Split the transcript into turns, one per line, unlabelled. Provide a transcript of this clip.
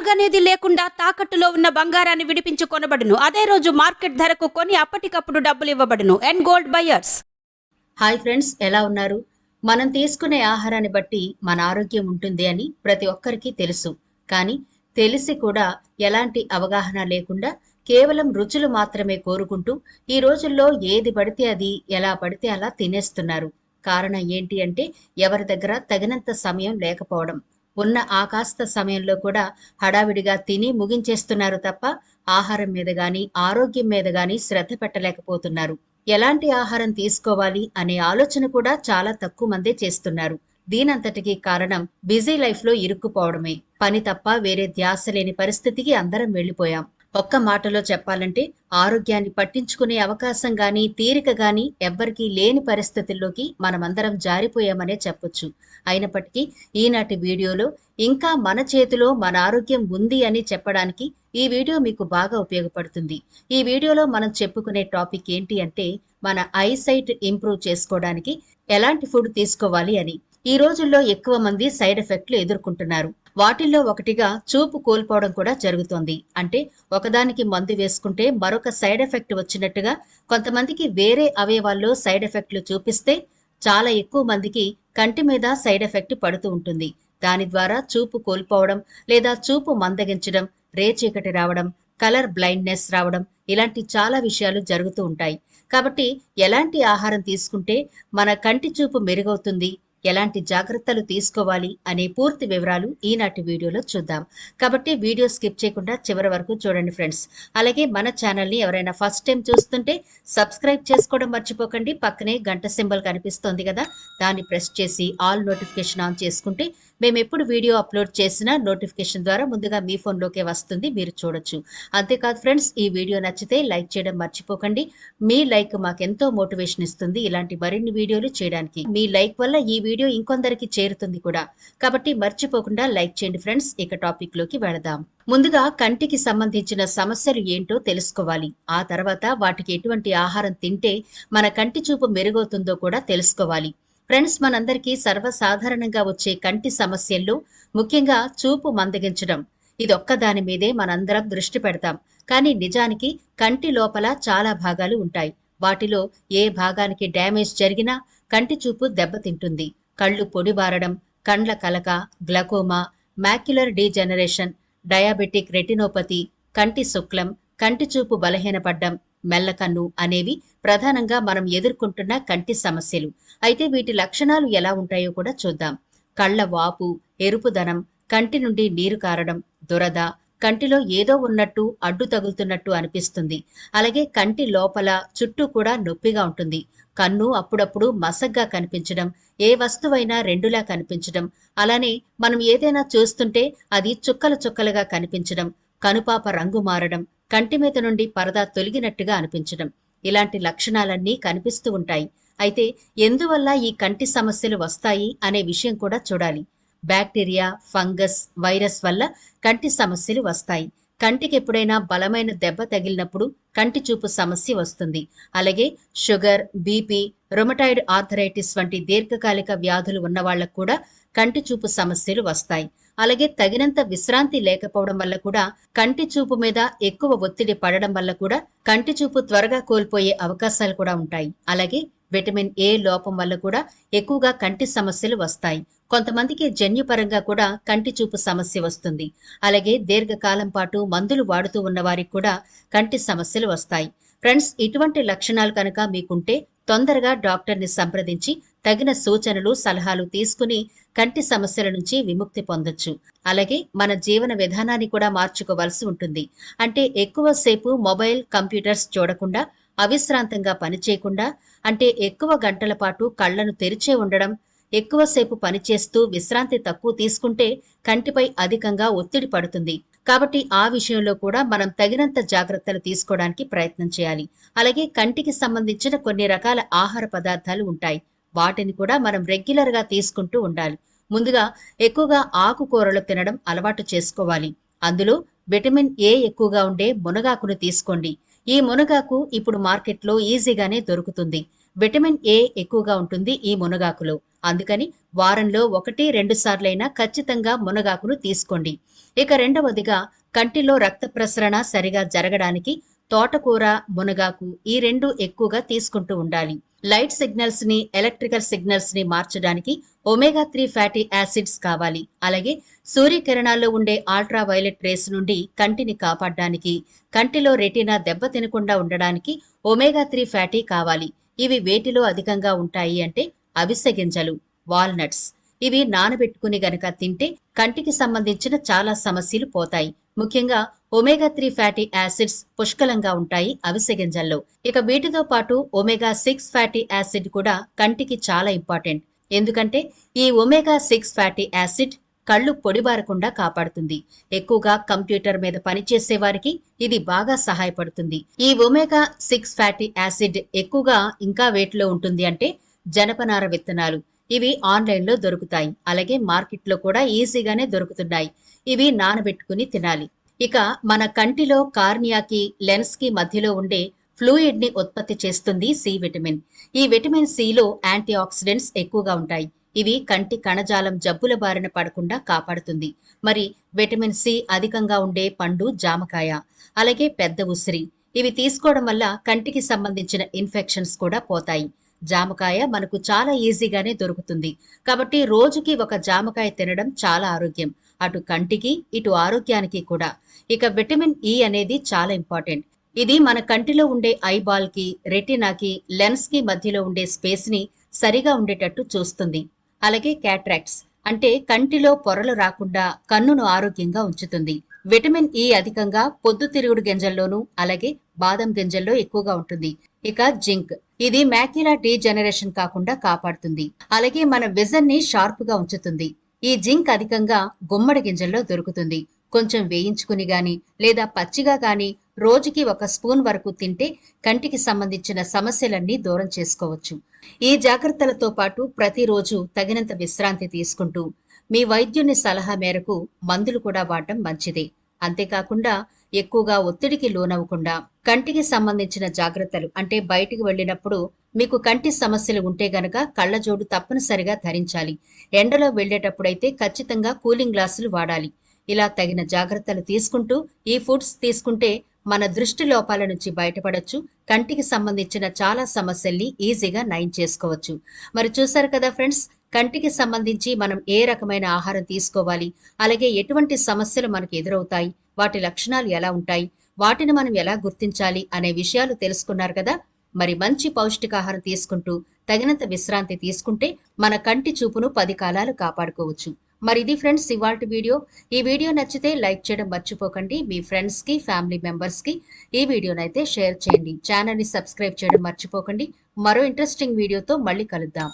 అడుగనేది లేకుండా తాకట్టులో ఉన్న బంగారాన్ని విడిపించి కొనబడును అదే రోజు మార్కెట్ ధరకు కొని అప్పటికప్పుడు డబ్బులు ఇవ్వబడును. And gold buyers
hi friends ఎలా ఉన్నారు? మనం తీసుకునే ఆహారాన్ని బట్టి మన ఆరోగ్యం ఉంటుంది అని ప్రతి ఒక్కరికి తెలుసు. కానీ తెలిసి కూడా ఎలాంటి అవగాహన లేకుండా కేవలం రుచులు మాత్రమే కోరుకుంటూ ఈ రోజుల్లో ఏది పడితే అది ఎలా పడితే అలా తినేస్తున్నారు. కారణం ఏంటి అంటే ఎవరి దగ్గర తగినంత సమయం లేకపోవడం. ఉన్న ఆ కాస్త సమయంలో కూడా హడావిడిగా తిని ముగించేస్తున్నారు తప్ప ఆహారం మీద గాని ఆరోగ్యం మీద గాని శ్రద్ధ పెట్టలేకపోతున్నారు. ఎలాంటి ఆహారం తీసుకోవాలి అనే ఆలోచన కూడా చాలా తక్కువ మందే చేస్తున్నారు. దీనంతటికి కారణం బిజీ లైఫ్లో ఇరుక్కుపోవడమే. పని తప్ప వేరే ధ్యాస లేని పరిస్థితికి అందరం వెళ్ళిపోయాం. ఒక్క మాటలో చెప్పాలంటే ఆరోగ్యాన్ని పట్టించుకునే అవకాశం గాని తీరిక గాని ఎవ్వరికీ లేని పరిస్థితుల్లోకి మనమందరం జారిపోయామనే చెప్పొచ్చు. అయినప్పటికీ ఈనాటి వీడియోలో ఇంకా మన చేతిలో మన ఆరోగ్యం ఉంది అని చెప్పడానికి ఈ వీడియో మీకు బాగా ఉపయోగపడుతుంది. ఈ వీడియోలో మనం చెప్పుకునే టాపిక్ ఏంటి అంటే మన ఐసైట్ ఇంప్రూవ్ చేసుకోవడానికి ఎలాంటి ఫుడ్ తీసుకోవాలి అని. ఈ రోజుల్లో ఎక్కువ మంది సైడ్ ఎఫెక్ట్లు ఎదుర్కొంటున్నారు. వాటిల్లో ఒకటిగా చూపు కోల్పోవడం కూడా జరుగుతోంది. అంటే ఒకదానికి మందు వేసుకుంటే మరొక సైడ్ ఎఫెక్ట్ వచ్చినట్టుగా కొంతమందికి వేరే అవయవాల్లో సైడ్ ఎఫెక్ట్లు చూపిస్తే చాలా ఎక్కువ మందికి కంటి మీద సైడ్ ఎఫెక్ట్ పడుతూ ఉంటుంది. దాని ద్వారా చూపు కోల్పోవడం లేదా చూపు మందగించడం రేచీకటి రావడం కలర్ బ్లైండ్నెస్ రావడం ఇలాంటి చాలా విషయాలు జరుగుతూ ఉంటాయి. కాబట్టి ఎలాంటి ఆహారం తీసుకుంటే మన కంటి చూపు మెరుగవుతుంది ఎలాంటి జాగ్రత్తలు తీసుకోవాలి అనే పూర్తి వివరాలు ఈనాటి వీడియోలో చూద్దాం. కాబట్టి వీడియో స్కిప్ చేయకుండా చివరి వరకు చూడండి ఫ్రెండ్స్. అలాగే మన ఛానల్ని ఎవరైనా ఫస్ట్ టైం చూస్తుంటే సబ్స్క్రైబ్ చేసుకోవడం మర్చిపోకండి. పక్కనే గంట సింబల్ కనిపిస్తోంది కదా దాన్ని ప్రెస్ చేసి ఆల్ నోటిఫికేషన్ ఆన్ చేసుకుంటే మేము ఎప్పుడు వీడియో అప్లోడ్ చేసినా నోటిఫికేషన్ ద్వారా ముందుగా మీ ఫోన్లోకే వస్తుంది మీరు చూడొచ్చు. అంతేకాదు ఫ్రెండ్స్ ఈ వీడియో నచ్చితే లైక్ చేయడం మర్చిపోకండి. మీ లైక్ మాకెంతో మోటివేషన్ ఇస్తుంది ఇలాంటి మరిన్ని వీడియోలు చేయడానికి. మీ లైక్ వల్ల ఈ వీడియో ఇంకొందరికి చేరుతుంది కూడా. కాబట్టి మర్చిపోకుండా లైక్ చేయండి ఫ్రెండ్స్. ఇక టాపిక్లోకి వెళదాం. ముందుగా కంటికి సంబంధించిన సమస్యలు ఏంటో తెలుసుకోవాలి. ఆ తర్వాత వాటికి ఎటువంటి ఆహారం తింటే మన కంటి చూపు మెరుగవుతుందో కూడా తెలుసుకోవాలి. ఫ్రెండ్స్ మనందరికీ సర్వసాధారణంగా వచ్చే కంటి సమస్యల్లో ముఖ్యంగా చూపు మందగించడం. ఇదొక్క దాని మీదే మనందరం దృష్టి పెడతాం. కానీ నిజానికి కంటి లోపల చాలా భాగాలు ఉంటాయి. వాటిలో ఏ భాగానికి డ్యామేజ్ జరిగినా కంటి చూపు దెబ్బతింటుంది. కళ్ళు పొడిబారడం కండ్ల కలక glaucoma macular degeneration diabetic retinopathy కంటి శుక్లం కంటి చూపు బలహీనపడ్డం మెల్లకన్ను అనేవి ప్రధానంగా మనం ఎదుర్కొంటున్న కంటి సమస్యలు. అయితే వీటి లక్షణాలు ఎలా ఉంటాయో కూడా చూద్దాం. కళ్ళ వాపు ఎరుపుదనం కంటి నుండి నీరు కారడం దురద కంటిలో ఏదో ఉన్నట్టు అడ్డు తగులుతున్నట్టు అనిపిస్తుంది. అలాగే కంటి లోపల చుట్టూ కూడా నొప్పిగా ఉంటుంది. కన్ను అప్పుడప్పుడు మసగ్గా కనిపించడం ఏ వస్తువైనా రెండులా కనిపించడం అలానే మనం ఏదైనా చూస్తుంటే అది చుక్కలు చుక్కలుగా కనిపించడం కనుపాప రంగు మారడం కంటి మీద నుండి పరదా తొలగినట్టుగా అనిపించడం. ఇలాంటి లక్షణాలన్నీ కనిపిస్తూ ఉంటాయి. అయితే ఎందువల్ల ఈ కంటి సమస్యలు వస్తాయి అనే విషయం కూడా చూడాలి. బ్యాక్టీరియా ఫంగస్ వైరస్ వల్ల కంటి సమస్యలు వస్తాయి. కంటికి ఎప్పుడైనా బలమైన దెబ్బ తగిలినప్పుడు కంటి చూపు సమస్య వస్తుంది. అలాగే షుగర్ బీపీ రొమటాయిడ్ ఆర్థరైటిస్ వంటి దీర్ఘకాలిక వ్యాధులు ఉన్న వాళ్ళకు కూడా కంటి చూపు సమస్యలు వస్తాయి. అలాగే తగినంత విశ్రాంతి లేకపోవడం వల్ల కూడా కంటి చూపు మీద ఎక్కువ ఒత్తిడి పడడం వల్ల కూడా కంటి చూపు త్వరగా కోల్పోయే అవకాశాలు కూడా ఉంటాయి. అలాగే విటమిన్ ఏ లోపం వల్ల కూడా ఎక్కువగా కంటి సమస్యలు వస్తాయి. కొంతమందికి జన్యుపరంగా కూడా కంటి చూపు సమస్య వస్తుంది. అలాగే దీర్ఘకాలం పాటు మందులు వాడుతూ ఉన్న వారికి కూడా కంటి సమస్యలు వస్తాయి. ఫ్రెండ్స్ ఇటువంటి లక్షణాలు కనుక మీకుంటే తొందరగా డాక్టర్ని సంప్రదించి తగిన సూచనలు సలహాలు తీసుకుని కంటి సమస్యల నుంచి విముక్తి పొందొచ్చు. అలాగే మన జీవన విధానాన్ని కూడా మార్చుకోవాల్సి ఉంటుంది. అంటే ఎక్కువసేపు మొబైల్ కంప్యూటర్స్ చూడకుండా అవిశ్రాంతంగా పనిచేయకుండా అంటే ఎక్కువ గంటల పాటు కళ్ళను తెరిచే ఉండడం ఎక్కువసేపు పనిచేస్తూ విశ్రాంతి తక్కువ తీసుకుంటే కంటిపై అధికంగా ఒత్తిడి పడుతుంది. కాబట్టి ఆ విషయంలో కూడా మనం తగినంత జాగ్రత్తలు తీసుకోవడానికి ప్రయత్నం చేయాలి. అలాగే కంటికి సంబంధించిన కొన్ని రకాల ఆహార పదార్థాలు ఉంటాయి. వాటిని కూడా మనం రెగ్యులర్గా తీసుకుంటూ ఉండాలి. ముందుగా ఎక్కువగా ఆకుకూరలు తినడం అలవాటు చేసుకోవాలి. అందులో విటమిన్ ఏ ఎక్కువగా ఉండే మునగాకును తీసుకోండి. ఈ మునగాకు ఇప్పుడు మార్కెట్లో ఈజీగానే దొరుకుతుంది. విటమిన్ ఏ ఎక్కువగా ఉంటుంది ఈ మునగాకులో. అందుకని వారంలో ఒకటి రెండు సార్లైనా ఖచ్చితంగా మునగాకును తీసుకోండి. ఇక రెండవదిగా కంటిలో రక్త ప్రసరణ సరిగా జరగడానికి తోటకూర మునగాకు ఈ రెండు ఎక్కువగా తీసుకుంటూ ఉండాలి. లైట్ సిగ్నల్స్ని ఎలక్ట్రికల్ సిగ్నల్స్ని మార్చడానికి ఒమేగా త్రీ ఫ్యాటీ యాసిడ్స్ కావాలి. అలాగే సూర్యకిరణాల్లో ఉండే అల్ట్రా వైలెట్ రేస్ నుండి కంటిని కాపాడడానికి కంటిలో రెటీనా దెబ్బ తినకుండా ఉండడానికి ఒమేగా త్రీ ఫ్యాటీ కావాలి. ఇవి వేటిలో అధికంగా ఉంటాయి అంటే అవిసె గింజలు వాల్నట్స్. ఇవి నానబెట్టుకుని గనక తింటే కంటికి సంబంధించిన చాలా సమస్యలు పోతాయి. ముఖ్యంగా ఒమేగా త్రీ ఫ్యాటీ యాసిడ్స్ పుష్కలంగా ఉంటాయి అవిసె గింజల్లో. ఇక వీటితో పాటు ఒమేగా సిక్స్ ఫ్యాటీ యాసిడ్ కూడా కంటికి చాలా ఇంపార్టెంట్. ఎందుకంటే ఈ ఒమేగా సిక్స్ ఫ్యాటీ యాసిడ్ కళ్ళు పొడిబారకుండా కాపాడుతుంది. ఎక్కువగా కంప్యూటర్ మీద పనిచేసే వారికి ఇది బాగా సహాయపడుతుంది. ఈ ఒమేగా సిక్స్ ఫ్యాటీ యాసిడ్ ఎక్కువగా ఇంకా వేటిలో ఉంటుంది అంటే జనపనార విత్తనాలు. ఇవి ఆన్లైన్లో దొరుకుతాయి. అలాగే మార్కెట్లో కూడా ఈజీగానే దొరుకుతున్నాయి. ఇవి నానబెట్టుకుని తినాలి. ఇక మన కంటిలో కార్నియాకి లెన్స్కి మధ్యలో ఉండే ఫ్లూయిడ్ని ఉత్పత్తి చేస్తుంది సి విటమిన్. ఈ విటమిన్ సిలో యాంటీ ఆక్సిడెంట్స్ ఎక్కువగా ఉంటాయి. ఇవి కంటి కణజాలం జబ్బుల బారిన పడకుండా కాపాడుతుంది. మరి విటమిన్ సి అధికంగా ఉండే పండు జామకాయ అలాగే పెద్ద ఉసిరి. ఇవి తీసుకోవడం వల్ల కంటికి సంబంధించిన ఇన్ఫెక్షన్స్ కూడా పోతాయి. జామకాయ మనకు చాలా ఈజీగానే దొరుకుతుంది. కాబట్టి రోజుకి ఒక జామకాయ తినడం చాలా ఆరోగ్యం. అటు కంటికి ఇటు ఆరోగ్యానికి కూడా. ఇక విటమిన్ ఇ అనేది చాలా ఇంపార్టెంట్. ఇది మన కంటిలో ఉండే ఐబాల్కి రెటినాకి లెన్స్కి మధ్యలో ఉండే స్పేస్ని సరిగా ఉండేటట్టు చూస్తుంది. అలాగే క్యాట్రాక్ట్స్ అంటే కంటిలో పొరలు రాకుండా కన్నును ఆరోగ్యంగా ఉంచుతుంది. విటమిన్ ఇ అధికంగా పొద్దుతిరుగుడు గింజల్లోనూ అలాగే బాదం గింజల్లో ఎక్కువగా ఉంటుంది. ఇక జింక్ ఇది మ్యాక్యులా డీజనరేషన్ కాకుండా కాపాడుతుంది. అలాగే మన విజన్ని షార్ప్గా ఉంచుతుంది. ఈ జింక్ అధికంగా గుమ్మడి గింజల్లో దొరుకుతుంది. కొంచెం వేయించుకుని గాని లేదా పచ్చిగా గాని రోజుకి ఒక స్పూన్ వరకు తింటే కంటికి సంబంధించిన సమస్యలన్నీ దూరం చేసుకోవచ్చు. ఈ జాగ్రత్తలతో పాటు ప్రతిరోజు తగినంత విశ్రాంతి తీసుకుంటూ మీ వైద్యుని సలహా మేరకు మందులు కూడా వాడటం మంచిదే. అంతేకాకుండా ఎక్కువగా ఒత్తిడికి లోనవ్వకుండా కంటికి సంబంధించిన జాగ్రత్తలు అంటే బయటికి వెళ్ళినప్పుడు మీకు కంటి సమస్యలు ఉంటే గనక కళ్ళజోడు తప్పనిసరిగా ధరించాలి. ఎండలో వెళ్ళేటప్పుడైతే ఖచ్చితంగా కూలింగ్ గ్లాసులు వాడాలి. ఇలా తగిన జాగ్రత్తలు తీసుకుంటూ ఈ ఫుడ్స్ తీసుకుంటే మన దృష్టి లోపాల నుంచి బయటపడొచ్చు. కంటికి సంబంధించిన చాలా సమస్యల్ని ఈజీగా నయం చేసుకోవచ్చు. మరి చూసారు కదా ఫ్రెండ్స్ కంటికి సంబంధించి మనం ఏ రకమైన ఆహారం తీసుకోవాలి? అలాగే ఎటువంటి సమస్యలు మనకు ఎదురవుతాయి? వాటి లక్షణాలు ఎలా ఉంటాయి? వాటిని మనం ఎలా గుర్తించాలి అనే విషయాలు తెలుసుకున్నారు కదా? మరి మంచి పౌష్టికాహారం తీసుకుంటూ తగినంత విశ్రాంతి తీసుకుంటే మన కంటి చూపును పది కాలాలు కాపాడుకోవచ్చు. మరి ఇది ఫ్రెండ్స్ ఇవాల్టి వీడియో. ఈ వీడియో నచ్చితే లైక్ చేయడం మర్చిపోకండి. మీ ఫ్రెండ్స్కి ఫ్యామిలీ మెంబర్స్కి ఈ వీడియోనైతే షేర్ చేయండి. ఛానల్ని సబ్స్క్రైబ్ చేయడం మర్చిపోకండి. మరో ఇంట్రెస్టింగ్ వీడియోతో మళ్ళీ కలుద్దాం.